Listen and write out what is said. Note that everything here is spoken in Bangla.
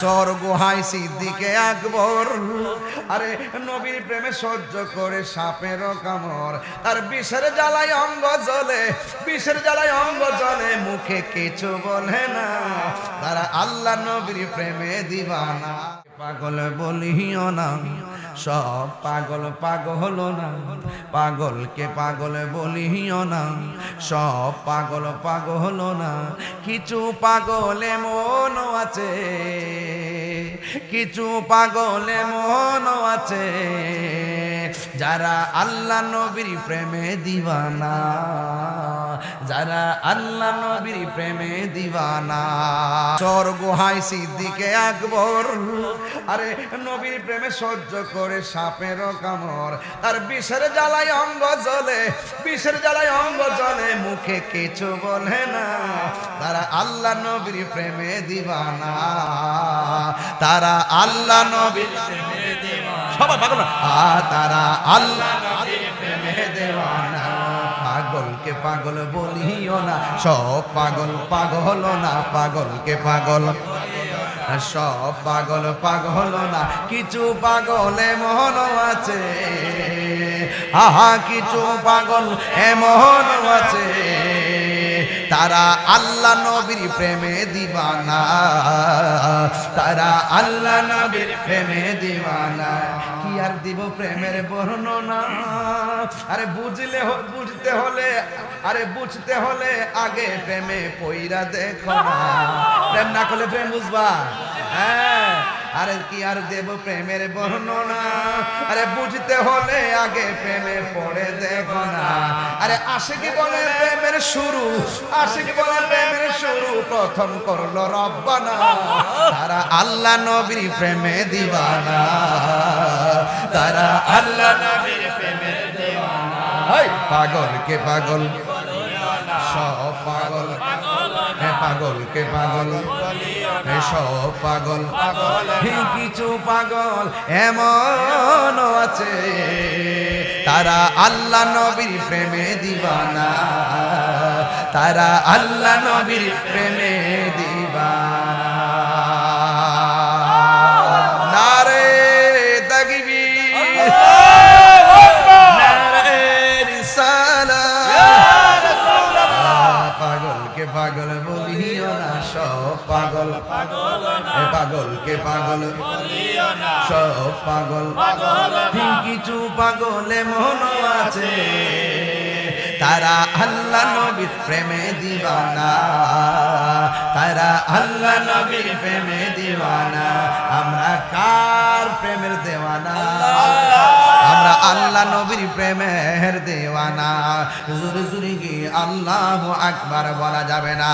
চর গুহাই সিদ্দিকে আকবর। আরে, নবীর প্রেমে সহ্য করে সাপের কামর তার বিষের জ্বালায় অঙ্গ জ্বলে, বিষের জ্বালায় অঙ্গ জ্বলে, মুখে কিছু বলে না। তারা আল্লাহ নবীর প্রেমে দিবানা। পাগল বলিও না। সব পাগল পাগল না, পাগলকে পাগল বলিও না, সব পাগল পাগল না, কিছু পাগলে মনও আছে। কিছু পাগলে মন আছে, যারা আল্লাহ নবীর প্রেমে দিবানা, যারা আল্লাহ নবীর প্রেমে দিবানা। চর গুহাই সিদ্দিকে আকবর, আরে নবীর প্রেমে সহ্য করে সাপের কামড়, তার বিষের জ্বালায় অঙ্গ জ্বলে, বিষের জ্বালায় অঙ্গ জ্বলে, মুখে কিছু বলে না, তারা আল্লাহ নবীর প্রেমে দিবানা। তারা আল্লাহ তারা আল্লাহ পাগলকে পাগল বলিও না, সব পাগল পাগল না, পাগলকে পাগল সব পাগল পাগল না। কিছু পাগল এমন আছে, আহা, কিছু পাগল এমন আছে। তারা আল্লাহ নবীর প্রেমে দিবানা। তারা আল্লাহ নবীর প্রেমে দিবানা। কি আর দিব প্রেমের বর্ণনা? আরে বুঝলে বুঝতে হলে, আরে বুঝতে হলে আগে প্রেমে পইরা দেখো প্রেম না করলে প্রেম বুঝবা? হ্যাঁ আরে কি আর দেব প্রেমের বর্ণনা? আরে বুঝতে হলে আগে প্রেমে পড়ে দেখো না। আরে আশিকি বলে প্রেমের শুরু, আশিকি বলে প্রেমের শুরু, প্রথম করল রব্বানা। তারা আল্লাহ নবীর প্রেমে দিবানা। তারা আল্লাহ নবীর প্রেমে দিবানা। পাগল কে পাগল? সব পাগল। পাগল কে পাগল? সব পাগল। হে কিছু পাগল, এমন আছে। তারা আল্লাহ নবীর প্রেমে দিবানা। তারা আল্লাহ নবীর প্রেমে দিবানা। সব পাগল। পাগলকে পাগল সব পাগল। কিছু পাগলে মন আছে। তারা আল্লাহ নবীর প্রেমে দিবানা। তারা আল্লাহ নবীর প্রেমে দিবানা। আমরা কার প্রেমের দেওয়ানা? আমরা আল্লাহ নবীর প্রেমের দেওয়ানা। জুরি জুরি কি আল্লাহ আকবার বলা যাবে না।